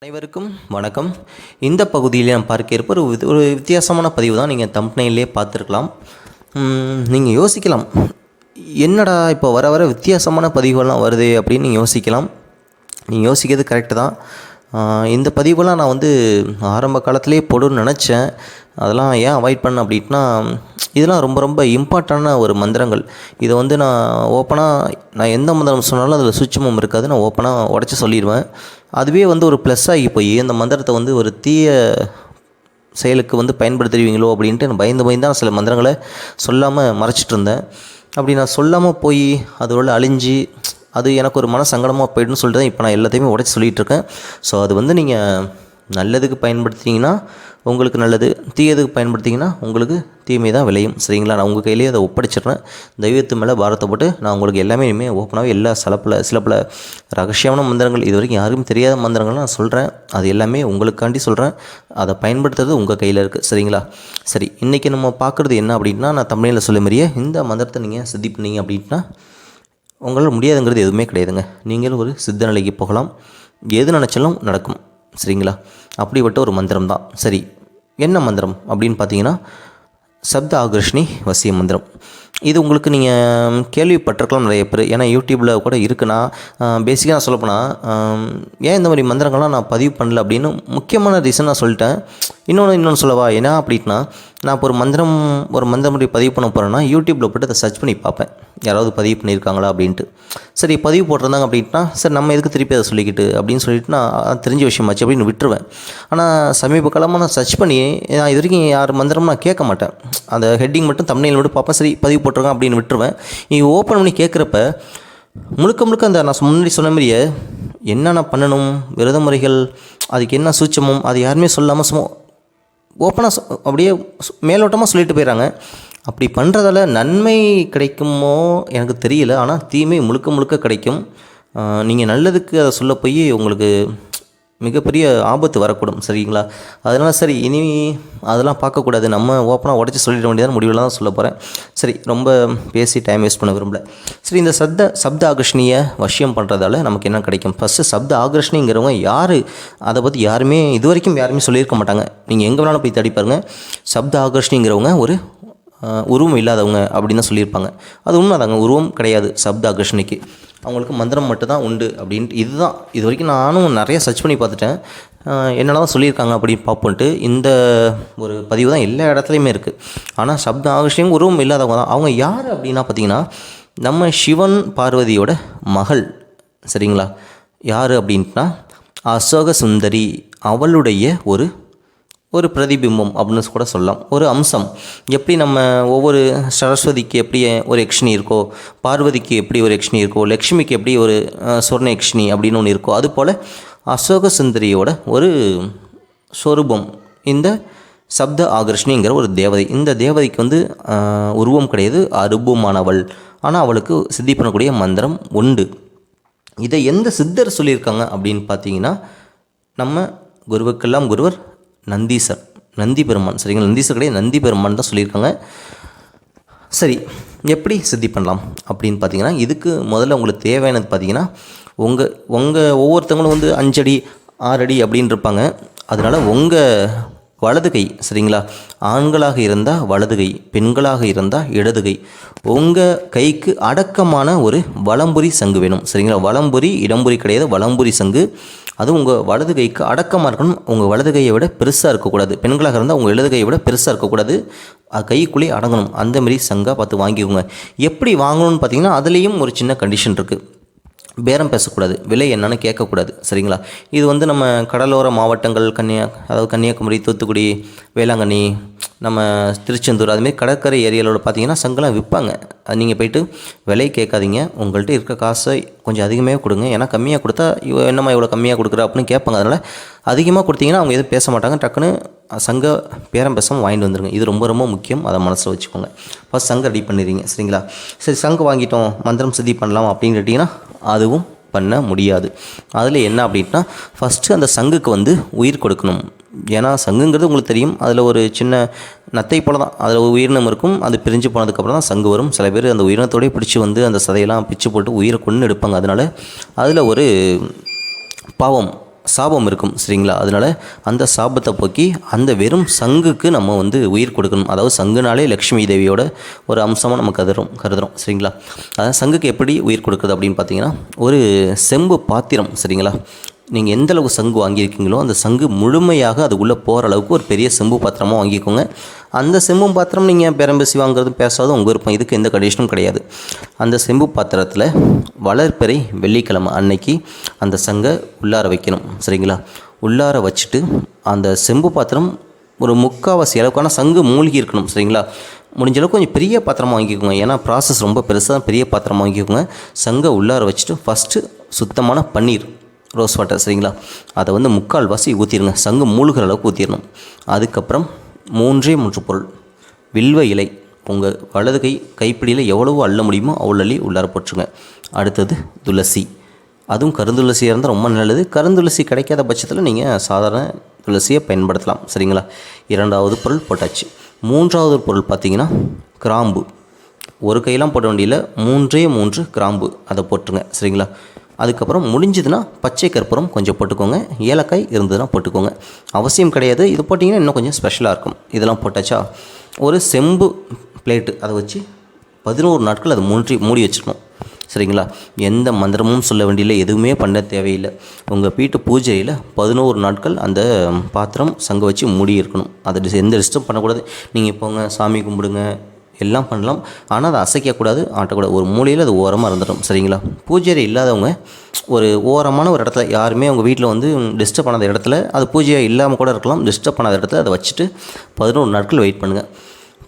அனைவருக்கும் வணக்கம். இந்த பகுதியில் நான் பார்க்க இருப்ப ஒரு ஒரு வித்தியாசமான பதிவு தான். நீங்கள் தம்ப்னையிலே பார்த்துருக்கலாம். நீங்கள் யோசிக்கலாம். என்னடா இப்போ வர வர வித்தியாசமான பதிவுகள்லாம் வருது அப்படின்னு நீங்கள் யோசிக்கலாம். நீங்கள் யோசிக்கிறது கரெக்டு தான். இந்த பதிவெல்லாம் நான் வந்து ஆரம்ப காலத்திலே போடணும்னு நினச்சேன். அதெல்லாம் ஏன் அவாய்ட் பண்ண அப்படின்னா இதெல்லாம் ரொம்ப ரொம்ப இம்பார்ட்டண்டான ஒரு மந்திரங்கள். இதை வந்து நான் ஓப்பனாக நான் எந்த மந்திரம் சொன்னாலும் அதில் சுவிட்சமும் இருக்காது. நான் ஓப்பனாக உடச்சி சொல்லிடுவேன். அதுவே வந்து ஒரு ப்ளஸ் ஆகி போய் இந்த மந்திரத்தை வந்து ஒரு தீய செயலுக்கு வந்து பயன்படுத்துவீங்களோ அப்படின்ட்டு நான் பயந்து பயந்து தான் சில மந்திரங்களை சொல்லாமல் மறைச்சிட்டு இருந்தேன். அப்படி நான் சொல்லாமல் போய் அதோட அழிஞ்சு அது எனக்கு ஒரு மன சங்கடமாக போயிடுன்னு சொல்லிட்டு தான் இப்போ நான் எல்லாத்தையுமே உடச்சி சொல்லிகிட்டு இருக்கேன் ஸோ அது வந்து நீங்கள் நல்லதுக்கு பயன்படுத்தினீங்கன்னா உங்களுக்கு நல்லது தீயதுக்கு பயன்படுத்திங்கன்னா உங்களுக்கு தீமை தான் விளையும். சரிங்களா? நான் உங்கள் கையிலேயே அதை ஒப்படைச்சிடுறேன். தெய்வத்து மேலே பாரத்தை போட்டு நான் உங்களுக்கு எல்லாமே இனிமேல் ஓப்பனாகவே எல்லா சிலப்பில் சில பல ரகசியமான மந்திரங்கள் இது வரைக்கும் யாருக்கும் தெரியாத மந்திரங்கள் நான் சொல்கிறேன் அது எல்லாமே உங்களுக்காண்டி சொல்கிறேன் அதை பயன்படுத்துறது உங்கள் கையில் இருக்குது சரிங்களா? சரி இன்றைக்கி நம்ம பார்க்குறது என்ன அப்படின்னா நான் தமிழில் சொல்ல மாதிரியே இந்த மந்திரத்தை நீங்கள் சித்தி பண்ணீங்க அப்படின்னா உங்களால் முடியாதுங்கிறது எதுவுமே கிடையாதுங்க. நீங்கள் ஒரு சித்த நிலைக்கு போகலாம். எது நினச்சாலும் நடக்கும். சரிங்களா? அப்படிப்பட்ட ஒரு மந்திரம் தான். சரி என்ன மந்திரம் அப்படின்னு பார்த்தீங்கன்னா சப்த ஆகர்ஷினி வசிய மந்திரம். இது உங்களுக்கு நீங்கள் கேள்விப்பட்டிருக்கலாம் நிறைய பேர். ஏன்னா யூடியூப்பில் கூட இருக்குன்னா பேசிக்காக நான் சொல்லப்போனால் ஏன் இந்த மாதிரி மந்திரங்கள்லாம் நான் பதிவு பண்ணல அப்படின்னு முக்கியமான ரீசன் நான் சொல்லிட்டேன். இன்னொன்று இன்னொன்று சொல்லவா? ஏன்னா அப்படின்னா நான் இப்போ ஒரு மந்திரம் ஒரு மந்திரம் அப்படி பதிவு பண்ண போகிறேன்னா யூடியூப்பில் போட்டு அதை சர்ச் பண்ணி பார்ப்பேன். யாராவது பதிவு பண்ணியிருக்காங்களா அப்படின்ட்டு. சரி பதிவு போட்டிருந்தாங்க அப்படின்னா சரி நம்ம எதுக்கு திருப்பி அதை சொல்லிக்கிட்டு அப்படின்னு சொல்லிட்டு நான் அது தெரிஞ்ச விஷயமாச்சு அப்படின்னு விட்டுருவேன். ஆனால் சமீப காலமாக நான் சர்ச் பண்ணி நான் இது வரைக்கும் யார் மந்திரம் நான் கேட்க மாட்டேன். அந்த ஹெட்டிங் மட்டும் தமிழில் மட்டும் பார்ப்பேன் சரி பதிவு போட்டிருக்கேன் அப்படின்னு விட்டுருவேன். நீ ஓப்பன் பண்ணி கேட்குறப்ப முழுக்க முழுக்க அந்த நான் முன்னாடி சொன்ன மாதிரியே என்னென்ன பண்ணணும் விரத முறைகள் அதுக்கு என்ன சூச்சமும் அது யாருமே சொல்லாமல் சும்மா ஓப்பனாக அப்படியே மேலோட்டமாக சொல்லிட்டு போயிடறாங்க அப்படி பண்ணுறதால நன்மை கிடைக்குமோ எனக்கு தெரியல. ஆனால் தீமை முழுக்க முழுக்க கிடைக்கும். நீங்கள் நல்லதுக்கு அதை சொல்ல போய் உங்களுக்கு மிகப்பெரிய ஆபத்து வரக்கூடும் சரிங்களா? அதனால் சரி இனி அதெல்லாம் பார்க்கக்கூடாது. நம்ம ஓப்பனாக உடச்சி சொல்லிட வேண்டியதான் முடிவில் தான் சொல்ல போகிறேன் சரி ரொம்ப பேசி டைம் வேஸ்ட் பண்ண விரும்பல. சரி இந்த சப்த சப்த ஆகர்ஷணியை வசியம் பண்ணுறதால நமக்கு என்ன கிடைக்கும்? ஃபஸ்ட்டு சப்த ஆகர்ஷணிங்கிறவங்க யார்? அதை பற்றி யாருமே இது வரைக்கும் யாருமே சொல்லியிருக்க மாட்டாங்க. நீங்கள் எங்கே வேணாலும் போய் தேடி பாருங்கள் சப்த ஆகர்ஷணிங்கிறவங்க ஒரு உருவம் இல்லாதவங்க அப்படின்னு தான் சொல்லியிருப்பாங்க. அது உண்மைதாங்க உருவம் கிடையாது சப்த ஆகர்ஷணிக்கு அவங்களுக்கு மந்திரம் மட்டும்தான் உண்டு அப்படின்ட்டு இதுதான். இது வரைக்கும் நானும் நிறைய சர்ச் பண்ணி பார்த்துட்டேன். ஆஹ், தான் சொல்லியிருக்காங்க அப்படின்னு பார்ப்போன்ட்டு இந்த ஒரு பதிவு தான் எல்லா இடத்துலையுமே இருக்குது ஆனால் சப்த ஆகர்ஷணியும் உருவம் இல்லாதவங்க தான். அவங்க யார் அப்படின்னா பார்த்தீங்கன்னா நம்ம சிவன் பார்வதியோட மகள். சரிங்களா? யார் அப்படின்ட்டுனா அசோக சுந்தரி அவளுடைய ஒரு ஒரு பிரதிபிம்பம் அப்படின்னு கூட சொல்லலாம். ஒரு அம்சம். எப்படி நம்ம ஒவ்வொரு சரஸ்வதிக்கு எப்படி ஒரு யக்ஷினி இருக்கோ பார்வதிக்கு எப்படி ஒரு யக்ஷினி இருக்கோ லக்ஷ்மிக்கு எப்படி ஒரு சொர்ண யக்ஷினி அப்படின்னு ஒன்று இருக்கோ அதுபோல் அசோக சுந்தரியோட ஒரு சொரூபம். இந்த சப்த ஆகர்ஷணிங்கிற ஒரு தேவதை. இந்த தேவதைக்கு வந்து உருவம் கிடையாது. அருபமானவள் ஆனால் அவளுக்கு சித்தி பண்ணக்கூடிய மந்திரம் உண்டு. இதை எந்த சித்தர் சொல்லியிருக்காங்க அப்படின்னு பார்த்தீங்கன்னா நம்ம குருவுக்கெல்லாம் குருவர் நந்தீசர் நந்தி பெருமான் சரிங்களா? நந்தீசர் கிடையாது நந்தி பெருமான் தான் சொல்லியிருக்காங்க. சரி எப்படி சித்தி பண்ணலாம் அப்படின்னு பார்த்தீங்கன்னா இதுக்கு முதல்ல உங்களுக்கு தேவையானது பார்த்தீங்கன்னா உங்கள் உங்கள் ஒவ்வொருத்தவங்களும் வந்து அஞ்சடி ஆறடி அப்படின்னு இருப்பாங்க அதனால் உங்கள் வலது கை சரிங்களா? ஆண்களாக இருந்தால் வலது கை பெண்களாக இருந்தால் இடது கை. உங்கள் கைக்கு அடக்கமான ஒரு வலம்புரி சங்கு வேணும் சரிங்களா? வலம்புரி இடம்புரி கிடையாது வலம்புரி சங்கு. அது உங்கள் வலது கைக்கு அடக்கமாக இருக்கணும். உங்கள் வலது கையை விட பெருசாக இருக்கக்கூடாது. பெண்களாக இருந்தால் உங்கள் இடது கையை விட பெருசாக இருக்கக்கூடாது. கைக்குள்ளே கைக்குள்ளேயே அடங்கணும் அந்தமாரி சங்காக பார்த்து வாங்கிக்கோங்க. எப்படி வாங்கணும்னு பார்த்தீங்கன்னா அதுலேயும் ஒரு சின்ன கண்டிஷன் இருக்குது பேரம் பேசக்கூடாது விலை என்னன்னு கேட்கக்கூடாது சரிங்களா? இது வந்து நம்ம கடலோர மாவட்டங்கள் கன்னியா அதாவது கன்னியாகுமரி தூத்துக்குடி வேளாங்கண்ணி நம்ம திருச்செந்தூர் அதுமாரி கடற்கரை ஏரியாவில் பார்த்தீங்கன்னா சங்கெல்லாம் விற்பாங்க. அது நீங்கள் போயிட்டு விலை கேட்காதீங்க. உங்கள்கிட்ட இருக்க காசை கொஞ்சம் அதிகமாக கொடுங்க. ஏன்னா கம்மியாக கொடுத்தா இவ என்னம்மா இவ்வளோ கம்மியாக கொடுக்குற அப்படின்னு கேட்பாங்க. அதனால் அதிகமாக கொடுத்தீங்கன்னா அவங்க எதுவும் பேச மாட்டாங்க. டக்குன்னு சங்க பேரம் பேசாமல் வாங்கிட்டு வந்துருங்க. இது ரொம்ப ரொம்ப முக்கியம். அதை மனசில் வச்சுக்கோங்க. ஃபஸ்ட் சங்கம் ரெடி பண்ணிடுறீங்க சரிங்களா? சரி சங்கம் வாங்கிட்டோம் மந்திரம் சித்தி பண்ணலாம் அப்படின்னு கேட்டிங்கன்னா அதுவும் பண்ண முடியாது. அதில் என்ன அப்படின்னா ஃபஸ்ட்டு அந்த சங்குக்கு வந்து உயிர் கொடுக்கணும். ஏன்னா சங்குங்கிறது உங்களுக்கு தெரியும் அதில் ஒரு சின்ன நத்தை போல தான் அதில் உயிரினம் இருக்கும் அது பிரிஞ்சு போனதுக்கப்புறம் தான் சங்கு வரும். சில பேர் அந்த உயிரினத்தோடய பிடிச்சி வந்து அந்த சதையெல்லாம் பிச்சு போட்டு உயிரை கொண்டு எடுப்பாங்க. அதனால் அதில் ஒரு பாவம் சாபம் இருக்கும் சரிங்களா? அதனால் அந்த சாபத்தை போக்கி அந்த வெறும் சங்குக்கு நம்ம வந்து உயிர் கொடுக்கணும். அதாவது சங்குனாலே லக்ஷ்மி தேவியோட ஒரு அம்சமாக நம்ம கருதுறோம் கருதுறோம் சரிங்களா? அதாவது சங்குக்கு எப்படி உயிர் கொடுக்குறது அப்படின்னு பார்த்தீங்கன்னா ஒரு செம்பு பாத்திரம் சரிங்களா? நீங்கள் எந்த அளவுக்கு சங்கு வாங்கியிருக்கீங்களோ அந்த சங்கு முழுமையாக அது உள்ளே போகிற அளவுக்கு ஒரு பெரிய செம்பு பாத்திரமாக வாங்கிக்கோங்க. அந்த செம்பு பாத்திரம் நீங்கள் பேரம்பேசி வாங்குறது பேசாத உங்கள் விருப்பம். இதுக்கு எந்த கண்டிஷனும் கிடையாது. அந்த செம்பு பாத்திரத்தில் வளர்ப்பறை வெள்ளிக்கிழமை அன்னைக்கு அந்த சங்கை உள்ளார வைக்கணும். சரிங்களா? உள்ளார வச்சுட்டு அந்த செம்பு பாத்திரம் ஒரு முக்கால்வாசி அளவுக்கான சங்கு மூழ்கி இருக்கணும். சரிங்களா? முடிஞ்ச அளவுக்கு கொஞ்சம் பெரிய பாத்திரமாக வாங்கிக்கோங்க. ஏன்னா ப்ராசஸ் ரொம்ப பெருசாக பெரிய பாத்திரமாக வாங்கிக்கோங்க. சங்கை உள்ளார வச்சுட்டு ஃபஸ்ட்டு சுத்தமான பன்னீர் ரோஸ் வாட்டர் சரிங்களா? அதை வந்து முக்கால் வாசி ஊற்றிடுங்க சங்கு மூழ்கிற அளவுக்கு ஊற்றிடணும் அதுக்கப்புறம் மூன்றே மூன்று பொருள். வில்வ இலை. உங்கள் வலது கை கைப்பிடியில் எவ்வளவோ அள்ள முடியுமோ அவ்வளோ அள்ளி உள்ளார போட்டுருங்க. அடுத்தது துளசி. அதுவும் கருந்துளசியாக இருந்தால் ரொம்ப நல்லது. கருந்துளசி கிடைக்காத பட்சத்தில் நீங்கள் சாதாரண துளசியை பயன்படுத்தலாம். சரிங்களா? இரண்டாவது பொருள் போட்டாச்சு. மூன்றாவது பொருள் பார்த்தீங்கன்னா கிராம்பு. ஒரு கையெல்லாம் போட வேண்டியில் மூன்றே மூன்று கிராம்பு. அதை போட்டுருங்க. சரிங்களா? அதுக்கப்புறம் முடிஞ்சதுன்னா பச்சை கற்பூரம் கொஞ்சம் போட்டுக்கோங்க. ஏலக்காய் இருந்ததுன்னா போட்டுக்கோங்க. அவசியம் கிடையாது. இது போட்டிங்கன்னா இன்னும் கொஞ்சம் ஸ்பெஷலாக இருக்கும். இதெல்லாம் போட்டாச்சா? ஒரு செம்பு பிளேட்டு அதை வச்சு பதினோரு நாட்கள் அதை மூன்றி மூடி வச்சிடணும் சரிங்களா? எந்த மந்திரமும் சொல்ல வேண்டியில்லை எதுவுமே பண்ண தேவையில்லை. உங்கள் வீட்டு பூஜையில் பதினோரு நாட்கள் அந்த பாத்திரம் சங்க வச்சு மூடி இருக்கணும். அதை எந்த டிஸ்டர்ப் பண்ணக்கூடாது. நீங்கள் போங்க சாமி கும்பிடுங்க எல்லாம் பண்ணலாம். ஆனால் அதை அசைக்கக்கூடாது. ஆட்டக்கூடாது ஒரு மூலையில் அது ஓரமாக இருந்துடும். சரிங்களா? பூஜை இல்லாதவங்க ஒரு ஓரமான ஒரு இடத்துல யாருமே அவங்க வீட்டில் வந்து டிஸ்டர்ப் பண்ணாத இடத்துல அது பூஜையாக இல்லாமல் கூட இருக்கலாம். டிஸ்டர்ப் பண்ணாத இடத்துல அதை வச்சுட்டு பதினோரு நாட்கள் வெயிட் பண்ணுங்கள்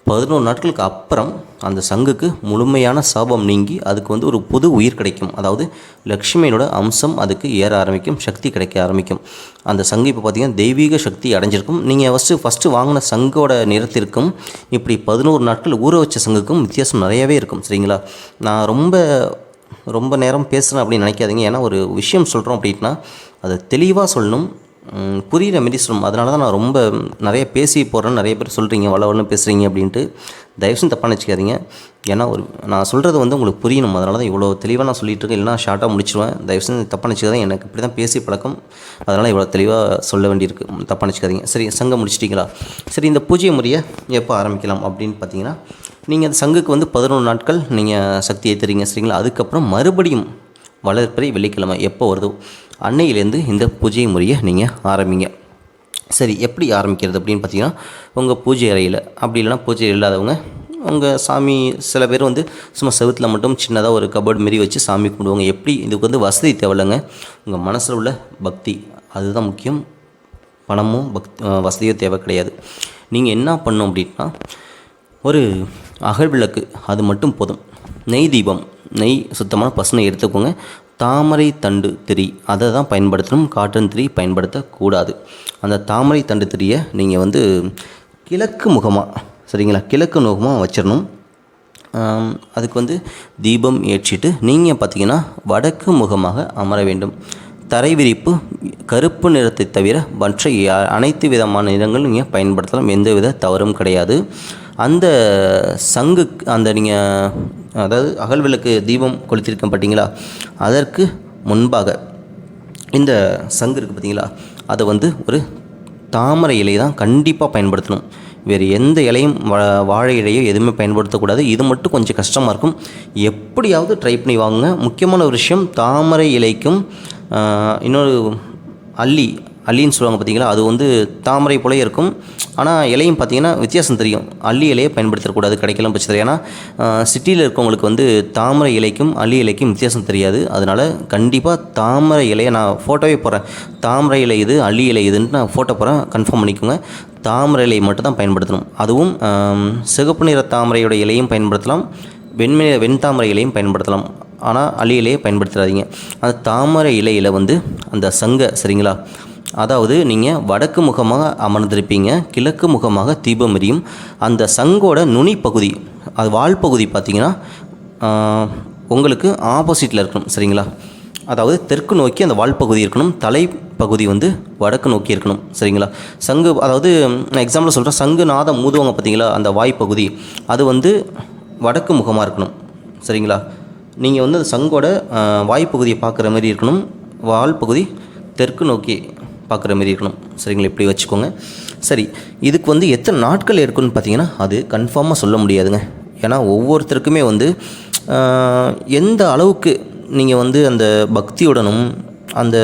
பதினோரு நாட்களுக்கு அப்புறம் அந்த சங்குக்கு முழுமையான சாபம் நீங்கி அதுக்கு வந்து ஒரு புது உயிர் கிடைக்கும். அதாவது லக்ஷ்மியினோட அம்சம் அதுக்கு ஏற ஆரம்பிக்கும் சக்தி கிடைக்க ஆரம்பிக்கும். அந்த சங்கு இப்போ பார்த்திங்கன்னா தெய்வீக சக்தி அடைஞ்சிருக்கும். நீங்கள் ஃபஸ்ட்டு ஃபஸ்ட்டு வாங்கின சங்கோட நிறத்திற்கும் இப்படி பதினோரு நாட்கள் ஊற வச்ச சங்குக்கும் வித்தியாசம் நிறையவே இருக்கும் சரிங்களா? நான் ரொம்ப ரொம்ப நேரம் பேசுகிறேன் அப்படின்னு நினைக்காதீங்க. ஏன்னா ஒரு விஷயம் சொல்கிறோம் அப்படின்னா அதை தெளிவாக சொல்லணும் ம், புரியுற மாரி சொல்லணும் அதனால தான் நான் ரொம்ப நிறைய பேசி போகிறேன்னு நிறைய பேர் சொல்கிறீங்க வளவலன்னு பேசுகிறீங்க அப்படின்ட்டு. தயவுசெய்து தப்பாக நினச்சிக்காதீங்க. ஏன்னா ஒரு நான் சொல்கிறது வந்து உங்களுக்கு புரியணும். அதனால தான் இவ்வளோ தெளிவாக நான் சொல்லிகிட்டு இருக்கேன். இல்லைனா ஷார்ட்டாக முடிச்சிடுவேன் தயவுசெய்து தப்பாக நினச்சிக்காதீங்க. எனக்கு இப்படி தான் பேசி பழக்கம். அதனால் இவ்வளோ தெளிவாக சொல்ல வேண்டியிருக்கு. தப்பாக நினச்சிக்காதீங்க. சரி சங்கம் முடிச்சிட்டிங்களா? சரி இந்த பூஜை முறையை எப்போ ஆரம்பிக்கலாம் அப்படின்னு பார்த்தீங்கன்னா நீங்கள் அந்த சங்குக்கு வந்து பதினொன்று நாட்கள் நீங்கள் சக்தி ஏற்றுறீங்க சரிங்களா? அதுக்கப்புறம் மறுபடியும் வளர்ப்பிறை வெள்ளிக்கிழமை எப்போ வருதோ அன்னையிலேருந்து இந்த பூஜை முறையை நீங்கள் ஆரம்பிங்க. சரி எப்படி ஆரம்பிக்கிறது அப்படின்னு பார்த்தீங்கன்னா உங்கள் பூஜை அறையில் அப்படி இல்லைனா பூஜை இல்லாதவங்க உங்கள் சாமி சில பேர் வந்து சும்மா செவுத்தில் மட்டும் சின்னதாக ஒரு கபோர்டு மாரி வச்சு சாமி கும்பிடுவாங்க. எப்படி இதுக்கு வந்து வசதி தேவையில்லைங்க. உங்கள் மனசில் உள்ள பக்தி அதுதான் முக்கியம். பணமும் பக்தி வசதியோ தேவை கிடையாது. நீங்கள் என்ன பண்ணும் அப்படின்னா ஒரு அகல் விளக்கு அது மட்டும் போதும். நெய் தீபம். நெய் சுத்தமான பசுனை எடுத்துக்கோங்க. தாமரை தண்டு திரி அதை தான் பயன்படுத்தணும். காட்டன் திரி பயன்படுத்தக்கூடாது. அந்த தாமரை தண்டு திரியை நீங்கள் வந்து கிழக்கு முகமாக சரிங்களா? கிழக்கு முகமாக வச்சிடணும் அதுக்கு வந்து தீபம் ஏற்றிட்டு நீங்கள் பார்த்தீங்கன்னா வடக்கு முகமாக அமர வேண்டும். தரை விரிப்பு கருப்பு நிறத்தை தவிர மற்ற அனைத்து விதமான நிறங்களும் நீங்கள் பயன்படுத்தலாம். எந்தவித தவறும் கிடையாது. அந்த சங்கு அந்த நீங்கள் அதாவது அகல் விளக்கு தீபம் கொளுத்திருக்கேன் பார்த்தீங்களா அதற்கு முன்பாக இந்த சங்கு இருக்குது பார்த்தீங்களா அதை வந்து ஒரு தாமரை இலை தான் கண்டிப்பாக பயன்படுத்தணும். வேறு எந்த இலையும் வா வாழை இலையோ எதுவுமே பயன்படுத்தக்கூடாது. இது மட்டும் கொஞ்சம் கஷ்டமாக இருக்கும். எப்படியாவது ட்ரை பண்ணி வாங்குங்க. முக்கியமான ஒரு விஷயம் தாமரை இலைக்கும் இன்னொரு அல்லி அல்லின்னு சொல்லுவாங்க பார்த்தீங்களா? அது வந்து தாமரை போலே இருக்கும். ஆனால் இலையும் பார்த்தீங்கன்னா வித்தியாசம் தெரியும். அல்லி இலையை பயன்படுத்தக்கூடாது கிடைக்கலாம் பட்சத்தில். ஏன்னா சிட்டியில் இருக்கவங்களுக்கு வந்து தாமரை இலைக்கும் அல்லி இலைக்கும் வித்தியாசம் தெரியாது. அதனால் கண்டிப்பாக தாமரை இலையை நான் ஃபோட்டோவே போடுறேன். தாமரை இலை இது அல்லி இலை இதுன்ட்டு நான் ஃபோட்டோ போகிறேன் கன்ஃபார்ம் பண்ணிக்கோங்க. தாமரை இலை மட்டும் தான் பயன்படுத்தணும். அதுவும் சிகப்பு நிற தாமரையோட இலையும் பயன்படுத்தலாம். வெண்மை வெண்தாமரை இலையும் பயன்படுத்தலாம். ஆனால் அல்லி இலையை பயன்படுத்தாதீங்க. அந்த தாமரை இலையில் வந்து அந்த சங்கை சரிங்களா? அதாவது நீங்கள் வடக்கு முகமாக அமர்ந்திருப்பீங்க கிழக்கு முகமாக தீபம் எரியும். அந்த சங்கோட நுனி பகுதி அது வால் பகுதி பார்த்தீங்கன்னா உங்களுக்கு ஆப்போசிட்டில் இருக்கணும் சரிங்களா? அதாவது தெற்கு நோக்கி அந்த வால் பகுதி இருக்கணும் தலை பகுதி வந்து வடக்கு நோக்கி இருக்கணும் சரிங்களா? சங்கு அதாவது நான் எக்ஸாம்பிள் சொல்கிறேன் சங்கு நாதம் மூதுவாங்க பார்த்தீங்களா அந்த வாய் பகுதி அது வந்து வடக்கு முகமாக இருக்கணும் சரிங்களா? நீங்கள் வந்து அந்த சங்கோட வாய்ப்பகுதியை பார்க்குற மாதிரி இருக்கணும் வால் பகுதி தெற்கு நோக்கி பார்க்குற மாதிரி இருக்கணும். சரிங்களா? இப்படி வச்சுக்கோங்க. சரி இதுக்கு வந்து எத்தனை நாட்கள் இருக்குன்னு பார்த்தீங்கன்னா அது கன்ஃபார்மாக சொல்ல முடியாதுங்க. ஏன்னா ஒவ்வொருத்தருக்குமே வந்து எந்த அளவுக்கு நீங்கள் வந்து அந்த பக்தியுடனும் அந்த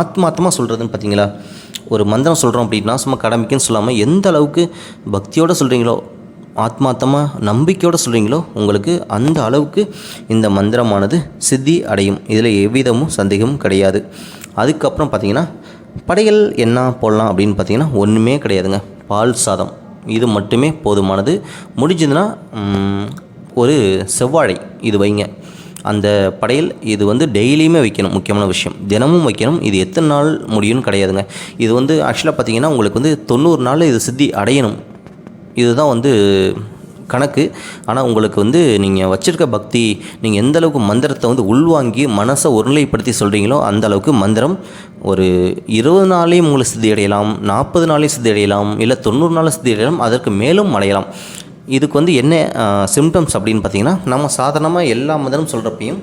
ஆத்மார்த்தமாக சொல்கிறதுன்னு பார்த்தீங்களா? ஒரு மந்திரம் சொல்கிறோம் அப்படின்னா சும்மா கடமைக்குன்னு சொல்லாமல் எந்த அளவுக்கு பக்தியோடு சொல்கிறீங்களோ ஆத்மார்த்தமாக நம்பிக்கையோடு சொல்கிறீங்களோ உங்களுக்கு அந்த அளவுக்கு இந்த மந்திரமானது சித்தி அடையும். இதில் எவ்விதமும் சந்தேகமும் கிடையாது. அதுக்கப்புறம் பார்த்தீங்கன்னா படையல் என்ன போடலாம் அப்படின்னு பார்த்தீங்கன்னா ஒன்றுமே கிடையாதுங்க. பால் சாதம். இது மட்டுமே போதுமானது. முடிஞ்சதுன்னா ஒரு செவ்வாழை இது வைங்க. அந்த படையல் இது வந்து டெய்லியுமே வைக்கணும் முக்கியமான விஷயம். தினமும் வைக்கணும். இது எத்தனை நாள் முடியும்னு கிடையாதுங்க. இது வந்து ஆக்சுவலாக பார்த்தீங்கன்னா உங்களுக்கு வந்து தொண்ணூறு நாளில் இது சித்தி அடையணும். இதுதான் வந்து கணக்கு. ஆனால் உங்களுக்கு வந்து நீங்கள் வச்சுருக்க பக்தி நீங்கள் எந்த அளவுக்கு மந்திரத்தை வந்து உள்வாங்கி மனசை ஒருநிலைப்படுத்தி சொல்கிறீங்களோ அந்த அளவுக்கு மந்திரம் ஒரு இருபது நாளையும் உங்களை சித்தி அடையலாம் நாற்பது நாளையும் சித்தி அடையலாம் இல்லை தொண்ணூறு நாளும் சித்தி அடையலாம் அதற்கு மேலும் அடையலாம். இதுக்கு வந்து என்ன சிம்டம்ஸ் அப்படின்னு பார்த்தீங்கன்னா நம்ம சாதாரணமாக எல்லா மந்திரம் சொல்கிறப்பையும்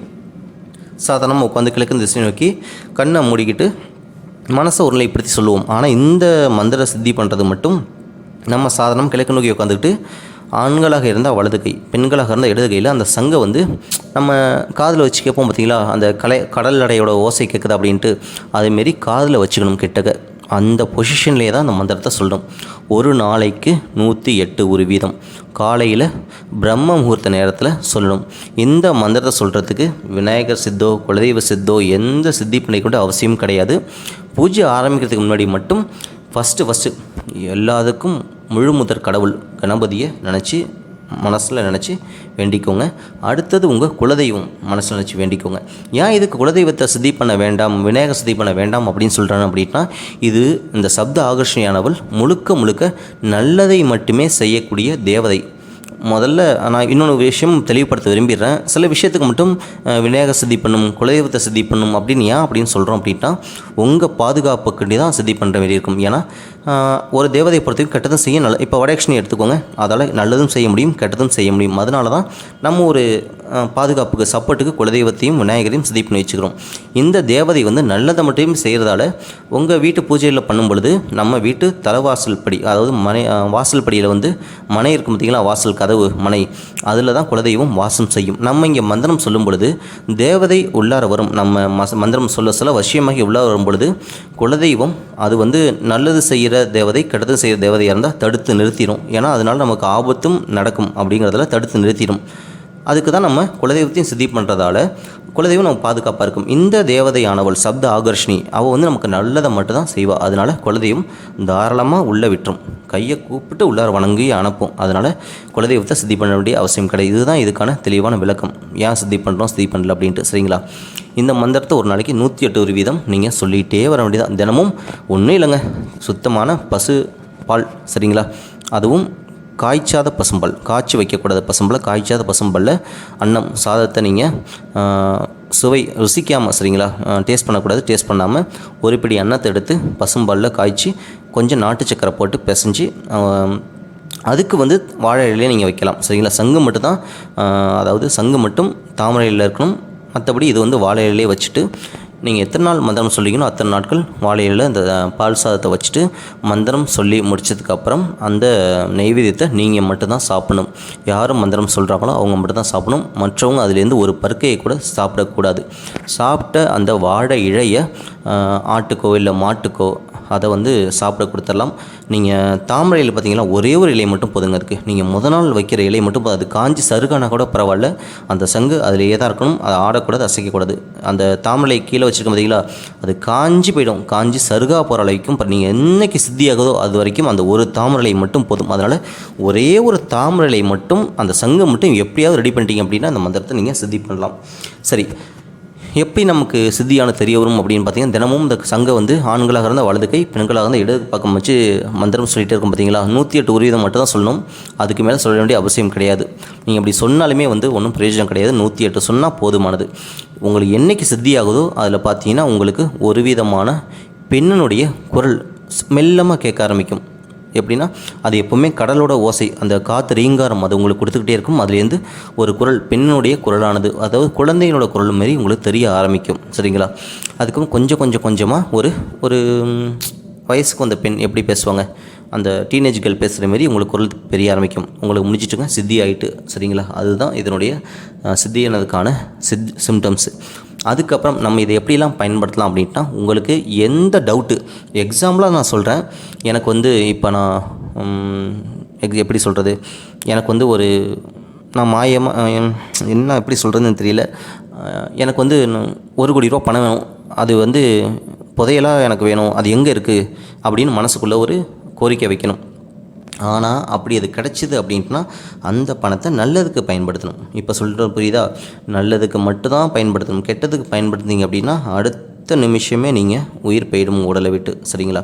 சாதாரணமாக உட்காந்து கிழக்கு திசை நோக்கி கண்ணை மூடிக்கிட்டு மனசை ஒருநிலைப்படுத்தி சொல்லுவோம். ஆனால் இந்த மந்திர சித்தி பண்ணுறது மட்டும் நம்ம சாதாரணம் கிழக்கு நோக்கி உட்காந்துக்கிட்டு ஆண்களாக இருந்தால் வலது கை பெண்களாக இருந்தால் இடது கையில் அந்த சங்கை வந்து நம்ம காதில் வச்சு கேட்போம் பார்த்தீங்களா அந்த கலை கடல் அடையோட ஓசை கேட்குது அப்படின்ட்டு அதேமாரி காதில் வச்சுக்கணும் கிட்டக்க அந்த பொசிஷன்லேயே தான் அந்த மந்திரத்தை சொல்லணும் ஒரு நாளைக்கு நூற்றி எட்டு ஒரு வீதம். காலையில் பிரம்ம முகூர்த்த நேரத்தில் சொல்லணும். இந்த மந்திரத்தை சொல்கிறதுக்கு விநாயகர் சித்தோ குலதெய்வ சித்தோ எந்த சித்தி பண்ணி கொண்டு அவசியம் கிடையாது. பூஜை ஆரம்பிக்கிறதுக்கு முன்னாடி மட்டும் ஃபஸ்ட்டு ஃபஸ்ட்டு எல்லாத்துக்கும் முழு முதற் கடவுள் கணபதியை நினச்சி மனசில் நினச்சி வேண்டிக்கோங்க. அடுத்தது உங்கள் குலதெய்வம் மனசில் நினச்சி வேண்டிக்கோங்க. ஏன் இதுக்கு குலதெய்வத்தை சித்தி பண்ண வேண்டாம் விநாயகர் சித்தி பண்ண வேண்டாம் அப்படின்னு சொல்கிறாங்க அப்படின்னா இது இந்த சப்த ஆகர்ஷணியானவள் முழுக்க முழுக்க நல்லதை மட்டுமே செய்யக்கூடிய தேவதை. முதல்ல நான் இன்னொன்று விஷயம் தெளிவுபடுத்த விரும்பிடுறேன் சில விஷயத்துக்கு மட்டும் விநாயகர் சித்தி பண்ணும் குலதெய்வத்தை சித்தி பண்ணும் அப்படின்னு ஏன் அப்படின்னு சொல்கிறோம் அப்படின்னா உங்கள் பாதுகாப்புக்குண்டி தான் சித்தி பண்ணுற மாதிரி இருக்கும். ஏன்னா ஒரு தேவதையை பொறுத்தவரைக்கும் கெட்டதும் செய்ய நல்ல இப்போ வடலட்சுமி எடுத்துக்கோங்க. அதால் நல்லதும் செய்ய முடியும் கெட்டதும் செய்ய முடியும். அதனால தான் நம்ம ஒரு பாதுகாப்புக்கு சப்போர்ட்டுக்கு குலதெய்வத்தையும் விநாயகரையும் சிதி பண்ணி வச்சுக்கிறோம். இந்த தேவதை வந்து நல்லதை மட்டும் செய்கிறதால உங்கள் வீட்டு பூஜையில் பண்ணும் பொழுது நம்ம வீட்டு தலைவாசல் படி அதாவது மனை வாசல் படியில் வந்து மனை இருக்கும் பார்த்தீங்களா வாசல் கதவு மனை அதில் தான் குலதெய்வம் வாசம் செய்யும். நம்ம இங்கே மந்திரம் சொல்லும் பொழுது தேவதை உள்ளார வரும். நம்ம மச மந்திரம் சொல்ல சொல்ல வசியமாகி உள்ளார வரும் பொழுது குலதெய்வம் அது வந்து நல்லது செய்கிற தேவதை கெட்டது செய்கிற தேவதையாக இருந்தால் தடுத்து நிறுத்திடும் ஏன்னா அதனால் நமக்கு ஆபத்தும் நடக்கும் அப்படிங்கிறதுல தடுத்து நிறுத்திடும் அதுக்கு தான் நம்ம குலதெய்வத்தையும் சித்தி பண்ணுறதால குலதெய்வம் நம்ம பாதுகாப்பாக இருக்கும். இந்த தேவதையானவள் சப்த ஆகர்ஷினி அவள் வந்து நமக்கு நல்லதை மட்டும் தான் செய்வாள் அதனால் குலதெய்வம் தாராளமாக உள்ளே விட்டுரும். கையை கூப்பிட்டு உள்ளார வணங்கி அனுப்பும். அதனால் குலதெய்வத்தை சித்தி பண்ண வேண்டிய அவசியம் கிடையாது. இதுதான் இதுக்கான தெளிவான விளக்கம். ஏன் சித்தி பண்ணுறோம் சித்தி பண்ணல அப்படின்ட்டு சரிங்களா? இந்த மந்திரத்தை ஒரு நாளைக்கு நூற்றி எட்டு ஒரு வீதம் நீங்கள் சொல்லிகிட்டே வர வேண்டியதான் தினமும் ஒன்றும் இல்லைங்க. சுத்தமான பசு பால் சரிங்களா? அதுவும் காய்ச்சாத பசும்பால் காய்ச்சி வைக்கக்கூடாத பசும்பலை காய்ச்சாத பசும்பாலில் அன்னம் சாதத்தை நீங்கள் சுவை ருசிக்காமல் சரிங்களா? டேஸ்ட் பண்ணக்கூடாது டேஸ்ட் பண்ணாமல் ஒரு பிடி அன்னத்தை எடுத்து பசும்பாலில் காய்ச்சி கொஞ்சம் நாட்டு சக்கரை போட்டு பிசைஞ்சு அதுக்கு வந்து வாழை இலையிலே நீங்கள் வைக்கலாம் சரிங்களா? சங்கு மட்டும் தான் அதாவது சங்கு மட்டும் தாமரை இலையில் இருக்கணும். மற்றபடி இது வந்து வாழை இலையிலே வச்சுட்டு நீங்கள் எத்தனை நாள் மந்திரம் சொல்லிக்கணும் அத்தனை நாட்கள் வாழையில் இந்த பால் சாதத்தை வச்சுட்டு மந்திரம் சொல்லி முடிச்சதுக்கப்புறம் அந்த நெய்வேத்தியத்தை நீங்கள் மட்டும்தான் சாப்பிடணும். யாரும் மந்திரம் சொல்கிறாங்களோ அவங்க மட்டும்தான் சாப்பிடணும். மற்றவங்க அதுலேருந்து ஒரு பருக்கையை கூட சாப்பிடக்கூடாது. சாப்பிட்ட அந்த வாழை இழையை ஆட்டுக்கோ இல்லை மாட்டுக்கோ அதை வந்து சாப்பிட கொடுத்துடலாம். நீங்கள் தாமரையில் பார்த்தீங்கன்னா ஒரே ஒரு இலை மட்டும் போதுங்க இருக்குது நீங்கள் முத நாள் வைக்கிற இலை மட்டும் அது காஞ்சி சருகானா கூட பரவாயில்ல. அந்த சங்கு அதிலேயே தான் இருக்கணும். அதை ஆடக்கூடாது அசைக்கக்கூடாது. அந்த தாமரை கீழே வச்சுருக்க பார்த்தீங்களா அது காஞ்சி போயிடும். காஞ்சி சருகா போகிற அளவுக்கும் இப்போ நீங்கள் என்னைக்கு சித்தியாகுதோ அது வரைக்கும் அந்த ஒரு தாமரை மட்டும் போதும். அதனால் ஒரே ஒரு தாமரை மட்டும் அந்த சங்கு மட்டும் எப்படியாவது ரெடி பண்ணிட்டீங்க அப்படின்னா அந்த மந்திரத்தை நீங்கள் சித்தி பண்ணலாம். சரி எப்படி நமக்கு சித்தியான தெரிய வரும் அப்படின்னு பார்த்தீங்கன்னா தினமும் இந்த சங்கம் வந்து ஆண்களாக இருந்தால் வலது கை பெண்களாக இருந்தால் இடது பக்கம் வச்சு மந்திரம் சொல்லிகிட்டே இருக்கும் பார்த்தீங்களா? நூற்றி எட்டு உரிதம் மட்டும் தான் சொல்லணும். அதுக்கு மேலே சொல்ல வேண்டிய அவசியம் கிடையாது. நீங்கள் அப்படி சொன்னாலுமே வந்து ஒன்றும் பிரயோஜனம் கிடையாது. நூற்றி எட்டு சொன்னால் போதுமானது. உங்களுக்கு என்னைக்கு சித்தியாகுதோ அதில் பார்த்தீங்கன்னா உங்களுக்கு ஒரு விதமான பெண்ணினுடைய குரல் மெல்லமாக கேட்க ஆரம்பிக்கும். எப்படின்னா அது எப்போவுமே கடலோட ஓசை அந்த காற்று ரீங்காரம் அது உங்களுக்கு கொடுத்துக்கிட்டே இருக்கும். அதுலேருந்து ஒரு குரல் பெண்ணுடைய குரலானது அதாவது குழந்தையினோட குரல் மாரி உங்களுக்கு தெரிய ஆரம்பிக்கும். சரிங்களா? அதுக்கப்புறம் கொஞ்சம் கொஞ்சம் கொஞ்சமாக ஒரு ஒரு வயசுக்கு வந்த பெண் எப்படி பேசுவாங்க அந்த டீனேஜ் கேர்ள் பேசுகிற மாரி உங்களுக்கு குரல் பெரிய ஆரம்பிக்கும். உங்களுக்கு முடிச்சிட்டுங்க சித்தி ஆகிட்டு சரிங்களா? அதுதான் இதனுடைய சித்தியானதுக்கான சித் சிம்டம்ஸு அதுக்கப்புறம் நம்ம இதை எப்படிலாம் பயன்படுத்தலாம் அப்படின்ட்டா உங்களுக்கு எந்த டவுட்டு எக்ஸாம்பிளாக நான் சொல்கிறேன் எனக்கு வந்து இப்போ நான் எப்படி சொல்கிறது எனக்கு வந்து ஒரு நான் மாயமாக என்ன எப்படி சொல்கிறதுன்னு தெரியல. எனக்கு வந்து ஒரு கோடி ரூபா பணம் வேணும். அது வந்து புதையலாக எனக்கு வேணும். அது எங்கே இருக்குது அப்படின்னு மனசுக்குள்ளே ஒரு கோரிக்கை வைக்கணும். ஆனால் அப்படி அது கிடச்சிது அப்படின்ட்டுனா அந்த பணத்தை நல்லதுக்கு பயன்படுத்தணும். இப்போ சொல்கிற புரியுதா? நல்லதுக்கு மட்டும்தான் பயன்படுத்தணும். கெட்டதுக்கு பயன்படுத்துனீங்க அப்படின்னா அடுத்த நிமிஷமே நீங்கள் உயிர் போயிடும் உடலை விட்டு. சரிங்களா?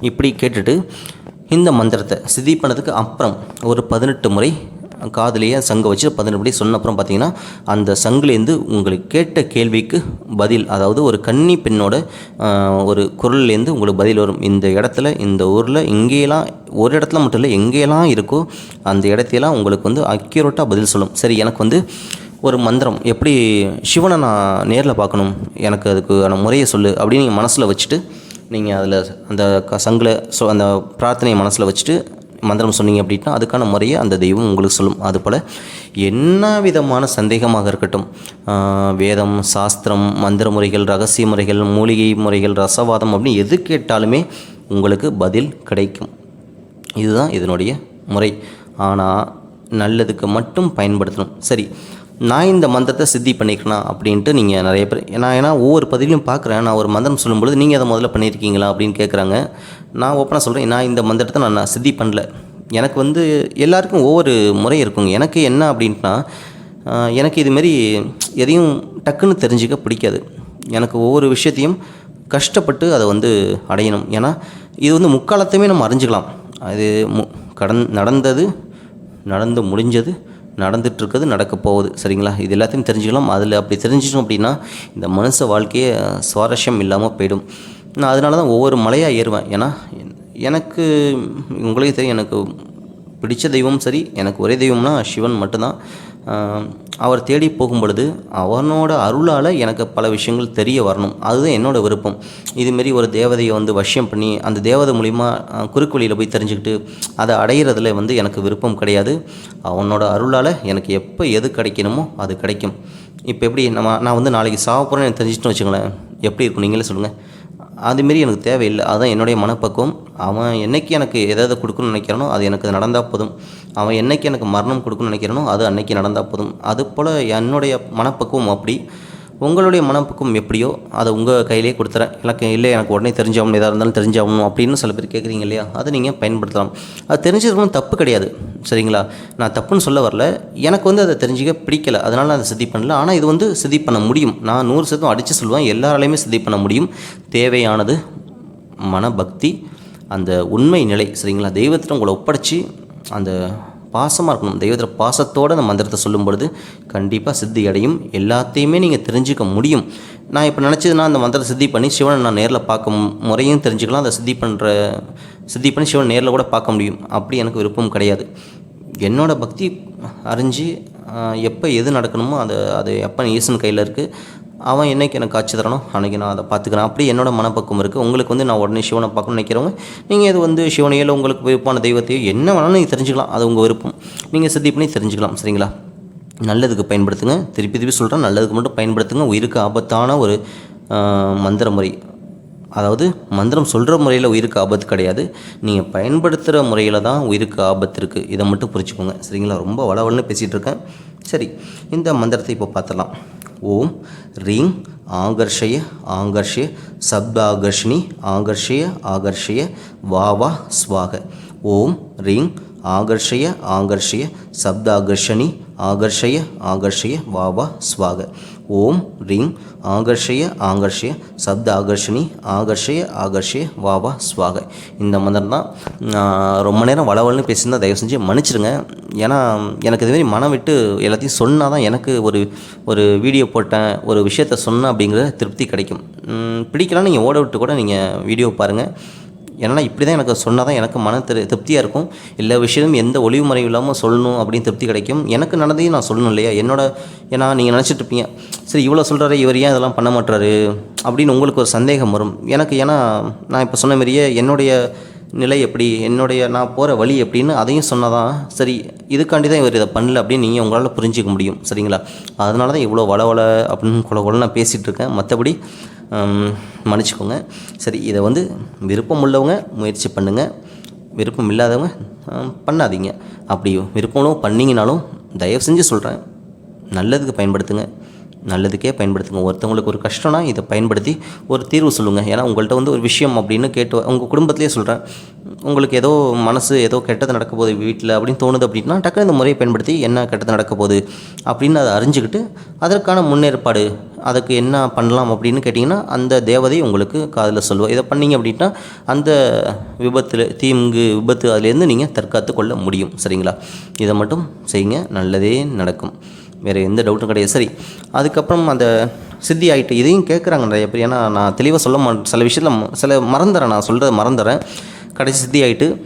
இப்படி கேட்டுட்டு இந்த மந்திரத்தை சிதி பண்ணதுக்கு அப்புறம் ஒரு பதினெட்டு முறை காதுலேயே சங்கு வச்சு பதினெட்டு படி சொன்ன அப்புறம் பார்த்தீங்கன்னா அந்த சங்குலேருந்து உங்களுக்கு கேட்ட கேள்விக்கு பதில் அதாவது ஒரு கன்னி பெண்ணோட ஒரு குரல்லேருந்து உங்களுக்கு பதில் வரும். இந்த இடத்துல இந்த ஊரில் இங்கேயெல்லாம் ஒரு இடத்துல மட்டும் இல்லை எங்கேயெல்லாம் இருக்கோ அந்த இடத்தையெல்லாம் உங்களுக்கு வந்து அக்யூரேட்டாக பதில் சொல்லும். சரி எனக்கு வந்து ஒரு மந்திரம் எப்படி சிவனை நான் நேரில் பார்க்கணும்? எனக்கு அதுக்கான முறையை சொல்லு அப்படின்னு நீங்கள் மனசில் வச்சுட்டு நீங்கள் அதில் அந்த க சங்கில் ஸோ அந்த பிரார்த்தனையை மனசில் வச்சுட்டு மந்திரம் சொன்னீங்க அப்படின்னா அதுக்கான முறையை அந்த தெய்வம் உங்களுக்கு சொல்லும். அதுபோல் என்ன விதமான சந்தேகமாக இருக்கட்டும் வேதம் சாஸ்திரம் மந்திர முறைகள் ரகசிய முறைகள் மூலிகை முறைகள் ரசவாதம் அப்படின்னு எது கேட்டாலுமே உங்களுக்கு பதில் கிடைக்கும். இதுதான் இதனுடைய முறை. ஆனால் நல்லதுக்கு மட்டும் பயன்படுத்தணும். சரி நான் இந்த மந்திரத்தை சித்தி பண்ணிக்கலாம் அப்படின்ட்டு நீங்கள் நிறைய பேர் நான் ஏன்னா ஒவ்வொரு பதிலையும் பார்க்குறேன். நான் ஒரு மந்திரம் சொல்லும்பொழுது நீங்கள் அதை முதல்ல பண்ணியிருக்கீங்களா அப்படின்னு கேட்குறாங்க நான் ஓப்பனாக சொல்கிறேன் நான் இந்த மந்திரத்தை நான் நான் சித்தி பண்ணல. எனக்கு வந்து எல்லாருக்கும் ஒவ்வொரு முறை இருக்குங்க. எனக்கு என்ன அப்படின்ட்டுனா எனக்கு இதுமாரி எதையும் டக்குன்னு தெரிஞ்சுக்க பிடிக்காது. எனக்கு ஒவ்வொரு விஷயத்தையும் கஷ்டப்பட்டு அதை வந்து அடையணும். ஏன்னா இது வந்து முக்காலத்தையுமே நம்ம அறிஞ்சிக்கலாம். அது மு கடன் நடந்தது நடந்து முடிஞ்சது நடந்துட்டுருக்குது நடக்க போகுது. சரிங்களா? இது எல்லாத்தையும் தெரிஞ்சுக்கலாம். அதில் அப்படி தெரிஞ்சிட்டோம் அப்படின்னா இந்த மனுஷ வாழ்க்கையே சுவாரஸ்யம் இல்லாமல் போயிடும். நான் அதனால தான் ஒவ்வொரு மலையாக ஏறுவேன். ஏன்னா எனக்கு உங்களுக்கே தெரியும் எனக்கு பிடித்த தெய்வம் சரி எனக்கு ஒரே தெய்வம்னா சிவன் மட்டும்தான். அவர் தேடி போகும் பொழுது அவனோட அருளால் எனக்கு பல விஷயங்கள் தெரிய வரணும். அதுதான் என்னோட விருப்பம். இதுமாரி ஒரு தேவதையை வந்து வசியம் பண்ணி அந்த தேவதை மூலிமா குறுக்கு வழியில் போய் தெரிஞ்சுக்கிட்டு அதை அடையிறதுல வந்து எனக்கு விருப்பம் கிடையாது. அவனோட அருளால் எனக்கு எப்போ எது கிடைக்கணுமோ அது கிடைக்கும். இப்போ எப்படி நம்ம நான் வந்து நாளைக்கு சாப்பிட்றேன்னு எனக்கு தெரிஞ்சிட்டுன்னு வச்சுங்களேன் எப்படி இருக்கும்? நீங்களே சொல்லுங்கள் அதுமாரி எனக்கு தேவையில்லை. அதுதான் என்னுடைய மனப்பக்குவம். அவன் என்னைக்கு எனக்கு எதாவது கொடுக்கணும்னு நினைக்கிறானோ அது எனக்கு நடந்தால் போதும். அவன் என்னைக்கு எனக்கு மரணம் கொடுக்கணும்னு நினைக்கிறானோ அது அன்னைக்கு நடந்தால் போதும். அது போல் என்னுடைய மனப்பக்குவம் அப்படி. உங்களுடைய மனப்புக்கும் எப்படியோ அதை உங்கள் கையிலே கொடுத்துறேன். எனக்கு இல்லை எனக்கு உடனே தெரிஞ்சாகணும் எதாக இருந்தாலும் தெரிஞ்சாகணும் அப்படின்னு சில பேர் கேட்குறீங்க இல்லையா? அதை நீங்கள் பயன்படுத்தலாம். அது தெரிஞ்சிருக்கணும் தப்பு கிடையாது. சரிங்களா? நான் தப்புன்னு சொல்ல வரல. எனக்கு வந்து அதை தெரிஞ்சுக்க பிடிக்கல. அதனால் நான் அதை சித்தி பண்ணல. ஆனால் இது வந்து சித்தி பண்ண முடியும். நான் நூறு சதவீதம் அடித்து சொல்லுவேன். எல்லாராலையுமே சித்தி பண்ண முடியும். தேவையானது மனபக்தி அந்த உண்மை நிலை. சரிங்களா? தெய்வத்தில் உங்களை ஒப்படைச்சி அந்த பாசமாக இருக்கணும். தெய்வத்தில் பாசத்தோடு அந்த மந்திரத்தை சொல்லும் பொழுது கண்டிப்பாக சித்தி அடையும். எல்லாத்தையுமே நீங்கள் தெரிஞ்சுக்க முடியும். நான் இப்போ நினச்சதுன்னா அந்த மந்திரத்தை சித்தி பண்ணி சிவனை நான் நேரில் பார்க்க முறையும் தெரிஞ்சுக்கலாம். அதை சித்தி பண்ணுற சித்தி பண்ணி சிவன் நேரில் கூட பார்க்க முடியும். அப்படி எனக்கு விருப்பம் கிடையாது. என்னோடய பக்தி அறிஞ்சு எப்போ எது நடக்கணுமோ அது அது எப்போ ஈசன் கையில் இருக்குது அவன் என்னைக்கு எனக்கு காட்சி தரணும்? அன்றைக்கி நான் அதை பார்த்துக்கிறேன். அப்படி என்னோட மனப்பக்கம் இருக்குது உங்களுக்கு வந்து நான் உடனே சிவனை பார்க்கணும்னு நினைக்கிறவங்க நீங்கள் இது வந்து சிவனையோ உங்களுக்கு விருப்பமான தெய்வத்தையோ என்ன வேணாலும் நீங்கள் தெரிஞ்சுக்கலாம். அது உங்கள் விருப்பம். நீங்கள் சித்தி பண்ணி தெரிஞ்சுக்கலாம். சரிங்களா? நல்லதுக்கு பயன்படுத்துங்க. திருப்பி திருப்பி சொல்கிறேன் நல்லதுக்கு மட்டும் பயன்படுத்துங்க. உயிருக்கு ஆபத்தான ஒரு மந்திர முறை. அதாவது மந்திரம் சொல்கிற முறையில் உயிருக்கு ஆபத்து கிடையாது. நீங்கள் பயன்படுத்துகிற முறையில் தான் உயிருக்கு ஆபத்து இருக்குது இதை மட்டும் புரிச்சுக்கோங்க சரிங்களா? ரொம்ப வளவலன்னு பேசிகிட்டு இருக்கேன். சரி இந்த மந்திரத்தை இப்போ பார்த்துடலாம். ஓம் ரீங் ஆங்கர்ஷய ஆங்கர்ஷய சப்தாகர்ஷினி ஆங்கர்ஷய ஆகர்ஷய வாவா ஸ்வாக. ஓம் ரீங் ஆகர்ஷய ஆங்கர்ஷய சப்தாகர்ஷணி ஆகர்ஷய ஆகர்ஷய வாவா ஸ்வாக. ஓம் ரிங் ஆகர்ஷய ஆகர்ஷய சப்த ஆகர்ஷணி ஆகர்ஷய ஆகர்ஷய வாவா ஸ்வாக இந்த மந்திரம் தான் ரொம்ப நேரம் வளவல்னு பேசியிருந்தா தயவு செஞ்சு மன்னிச்சிடுங்க ஏன்னா எனக்கு இதுமாரி மனம் விட்டு எல்லாத்தையும் சொன்னால் தான் எனக்கு ஒரு ஒரு வீடியோ போட்டேன் ஒரு விஷயத்த சொன்னேன் அப்படிங்கிற திருப்தி கிடைக்கும். பிடிக்கலாம் நீங்கள் ஓட விட்டு கூட நீங்கள் வீடியோ பாருங்கள் ஏன்னா இப்படி தான் எனக்கு சொன்னால் தான் எனக்கு மன திரு திருப்தியாக இருக்கும். எல்லா விஷயமும் எந்த ஒளிவு மறைவு இல்லாமல் சொல்லணும் அப்படின்னு திருப்தி கிடைக்கும். எனக்கு நடந்தையும் நான் சொல்லணும் இல்லையா? என்னோட ஏன்னா நீங்கள் நினச்சிட்டு இருப்பீங்க சரி இவ்வளோ சொல்கிறாரு இவர் ஏன் இதெல்லாம் பண்ண மாட்டாரு அப்படின்னு உங்களுக்கு ஒரு சந்தேகம் வரும். எனக்கு ஏன்னா நான் இப்போ சொன்ன மாதிரியே என்னுடைய நிலை எப்படி என்னுடைய நான் போகிற வழி எப்படின்னு அதையும் சொன்னால் தான் சரி இதுக்காண்டி தான் இவர் இதை பண்ணல அப்படின்னு நீங்கள் உங்களால் புரிஞ்சிக்க முடியும். சரிங்களா? அதனால தான் இவ்வளோ வளவள அப்படின்னு கொல கொல நான் பேசிகிட்டு இருக்கேன். மற்றபடி மன்னிச்சுக்கோங்க. சரி இதை வந்து விருப்பம் உள்ளவங்க முயற்சி பண்ணுங்கள் விருப்பம் இல்லாதவங்க பண்ணாதீங்க. அப்படி விருப்பம் பண்ணிங்கனாலும் தயவு செஞ்சு சொல்கிறேன் நல்லதுக்கு பயன்படுத்துங்க. நல்லதுக்கே பயன்படுத்துங்க. ஒருத்தவங்களுக்கு ஒரு கஷ்டம்னா இதை பயன்படுத்தி ஒரு தீர்வு சொல்லுங்கள் ஏன்னா உங்கள்கிட்ட வந்து ஒரு விஷயம் அப்படின்னு கேட்டு உங்கள் குடும்பத்திலே சொல்கிறேன் உங்களுக்கு ஏதோ மனசு ஏதோ கெட்டது நடக்க போகுது வீட்டில் அப்படின்னு தோணுது அப்படின்னா டக்குனு இந்த முறையை பயன்படுத்தி என்ன கெட்டது நடக்க போகுது அப்படின்னு அதை அறிஞ்சுக்கிட்டு அதற்கான முன்னேற்பாடு அதுக்கு என்ன பண்ணலாம் அப்படின்னு கேட்டிங்கன்னா அந்த தேவதை உங்களுக்கு காதில் சொல்லுவோம் இதை பண்ணீங்க அப்படின்னா அந்த விபத்தில் தீங்கு விபத்து அதுலேருந்து நீங்கள் தற்காத்து கொள்ள முடியும். சரிங்களா? இதை மட்டும் செய்யுங்க. நல்லதே நடக்கும். வேறு எந்த டவுட்டும் கிடையாது. சரி அதுக்கப்புறம் அந்த சித்தி ஆகிட்டு இதையும் கேட்குறாங்க நிறைய பேர். ஏன்னா நான் தெளிவாக சொல்ல மாட்டேன் சில விஷயத்தில் ம- சில மறந்துறேன். நான் சொல்கிறத மறந்துறேன். கடைசி சித்தி ஆகிட்டு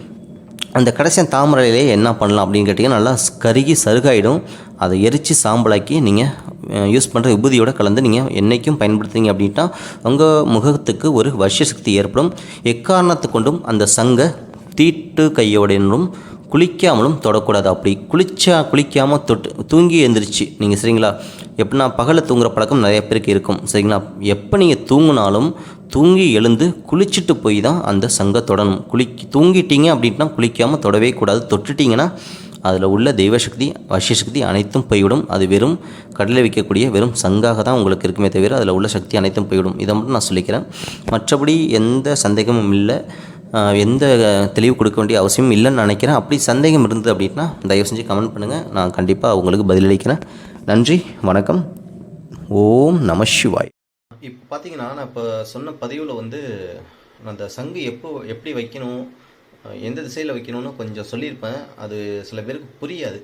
அந்த கடைசியாக தாமரையிலே என்ன பண்ணலாம் அப்படின்னு கேட்டிங்கன்னா நல்லா கருகி சருகாயிடும். அதை எரித்து சாம்பலாக்கி நீங்கள் யூஸ் பண்ணுற விபூதியோட கலந்து நீங்கள் என்றைக்கும் பயன்படுத்துறீங்க அப்படின்னா உங்கள் முகத்துக்கு ஒரு வருஷ சக்தி ஏற்படும். எக்காரணத்து கொண்டும் அந்த சங்கை தீட்டு கையோடனும் குளிக்காமலும் தொடக்கூடாது. அப்படி குளிச்சா குளிக்காமல் தொட்டு தூங்கி எழுந்திரிச்சு நீங்கள் சரிங்களா? எப்படின்னா பகலில் தூங்குற பழக்கம் நிறைய பேருக்கு இருக்கும். சரிங்களா? எப்போ நீங்கள் தூங்கினாலும் தூங்கி எழுந்து குளிச்சுட்டு போய் தான் அந்த சங்கை தொடணும். குளி தூங்கிட்டீங்க அப்படின்னா குளிக்காமல் தொடவே கூடாது. தொட்டுட்டிங்கன்னா அதில் உள்ள தெய்வசக்தி வசியசக்தி அனைத்தும் போய்விடும். அது வெறும் கடலில் வைக்கக்கூடிய வெறும் சங்காக தான் உங்களுக்கு இருக்குமே தவிர அதில் உள்ள சக்தி அனைத்தும் போய்விடும். இதை மட்டும் நான் சொல்லிக்கிறேன். மற்றபடி எந்த சந்தேகமும் இல்லை. எந்த தெளிவு கொடுக்க வேண்டிய அவசியமும் இல்லைன்னு நினைக்கிறேன். அப்படி சந்தேகம் இருந்தது அப்படின்னா தயவு செஞ்சு கமெண்ட் பண்ணுங்கள் நான் கண்டிப்பாக உங்களுக்கு பதிலளிக்கிறேன் நன்றி வணக்கம். ஓம் நம சிவாய். இப்போ பார்த்தீங்கன்னா நான் இப்போ சொன்ன பதிவில் வந்து அந்த சங்கு எப்போ எப்படி வைக்கணும்? எந்த திசையில் வைக்கணும்னு கொஞ்சம் சொல்லியிருப்பேன். அது சில பேருக்கு புரியாது.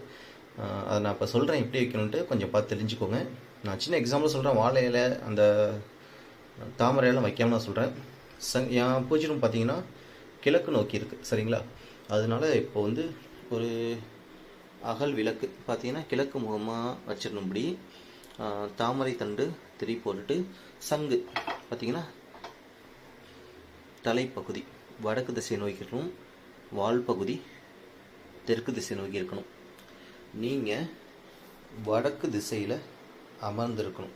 அதை நான் இப்போ சொல்கிறேன் எப்படி வைக்கணுன்ட்டு கொஞ்சம் பார்த்து தெரிஞ்சுக்கோங்க. நான் சின்ன எக்ஸாம்பிள் சொல்கிறேன் வாழையில் அந்த தாமரையெல்லாம் வைக்காமல் வைக்காம நான் சொல்கிறேன் சங் என் பூஜை பார்த்தீங்கன்னா கிழக்கு நோக்கி இருக்குது சரிங்களா? அதனால இப்போ வந்து ஒரு அகல் விளக்கு பார்த்தீங்கன்னா கிழக்கு முகமாக வச்சிடணும்படி தாமரை தண்டு திரி போட்டுட்டு சங்கு பார்த்தீங்கன்னா தலைப்பகுதி வடக்கு திசை நோக்கி வால் பகுதி தெற்கு திசை நோக்கி இருக்கணும். நீங்கள் வடக்கு திசையில் அமர்ந்திருக்கணும்.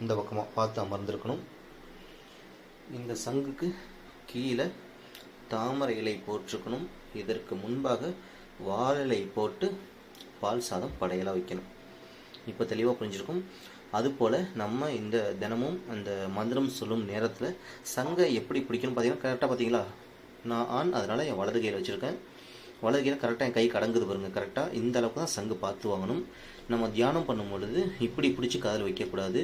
இந்த பக்கமாக பார்த்து அமர்ந்திருக்கணும். இந்த சங்குக்கு கீழே தாமரை இலை போட்டிருக்கணும். இதற்கு முன்பாக வாழலை போட்டு பால் சாதம் படையலாக வைக்கணும். இப்போ தெளிவாக புரிஞ்சிருக்கும். அதுபோல் நம்ம இந்த தினமும் அந்த மந்திரம் சொல்லும் நேரத்தில் சங்கை எப்படி பிடிக்கணும் பார்த்தீங்கன்னா கரெக்டாக பார்த்தீங்களா நான் ஆண் அதனால் என் வலது கையில் வச்சுருக்கேன். வலது கையில் கரெக்டாக என் கை கடங்குது பாருங்கள் கரெக்டாக இந்த அளவுக்கு தான் சங்கு பார்த்து வாங்கணும். நம்ம தியானம் பண்ணும் பொழுது இப்படி பிடிச்சி காதில் வைக்கக்கூடாது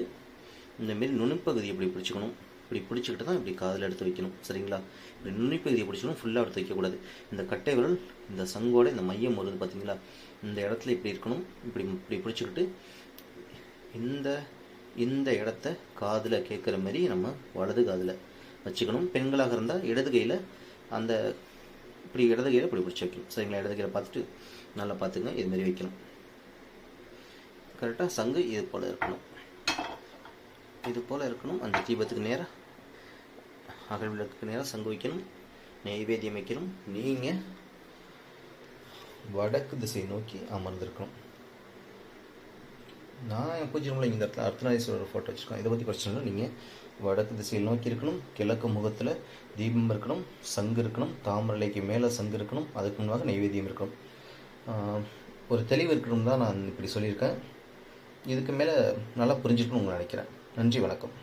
இந்த மாரி நுணுப்பகுதி இப்படி பிடிச்சிக்கணும். இப்படி பிடிச்சிக்கிட்டு தான் இப்படி காதில் எடுத்து வைக்கணும். சரிங்களா? இப்படி நுனிப்பகுதியை பிடிச்சிக்கணும் ஃபுல்லாக எடுத்து வைக்கக்கூடாது இந்த கட்டை விரல் இந்த சங்கோட இந்த மையம் வருது பார்த்தீங்களா இந்த இடத்துல இப்படி இருக்கணும். இப்படி இப்படி பிடிச்சிக்கிட்டு இந்த இந்த இடத்த காதில் கேட்குற மாதிரி நம்ம வலது காதில் வச்சுக்கணும். பெண்களாக இருந்தால் இடது கையில் அந்த இப்படி இடது கையில் இப்படி பிடிச்சி வைக்கணும் சரிங்களா? இடது கையில் பார்த்துட்டு நல்லா பார்த்துங்க இது மாதிரி வைக்கணும் கரெக்டாக சங்கு இது போல் இருக்கணும். இது போல் இருக்கணும். அந்த தீபத்துக்கு நேராக அகல் விளக்குக்கு நேராக சங்கு வைக்கணும். நெய்வேத்தியம் வைக்கணும். நீங்கள் வடக்கு திசை நோக்கி அமர்ந்திருக்கணும். நான் என் பூஜை ரூமில் இந்த இடத்துல அர்த்தநாதீஸ்வரர் ஃபோட்டோ வச்சுருக்கோம். இதை பற்றி பிரச்சனை இல்லை. நீங்கள் வடக்கு திசையில் நோக்கி இருக்கணும் கிழக்கு முகத்தில் தீபம் இருக்கணும் சங்கு இருக்கணும் தாமரலைக்கு மேலே சங்கு இருக்கணும் அதுக்கு முன்பாக நைவேத்தியம் இருக்கணும். ஒரு தெளிவு இருக்கணும் தான் நான் இப்படி சொல்லியிருக்கேன். இதுக்கு மேலே நல்லா புரிஞ்சுக்கணும்னு நினைக்கிறேன். நன்றி வணக்கம்.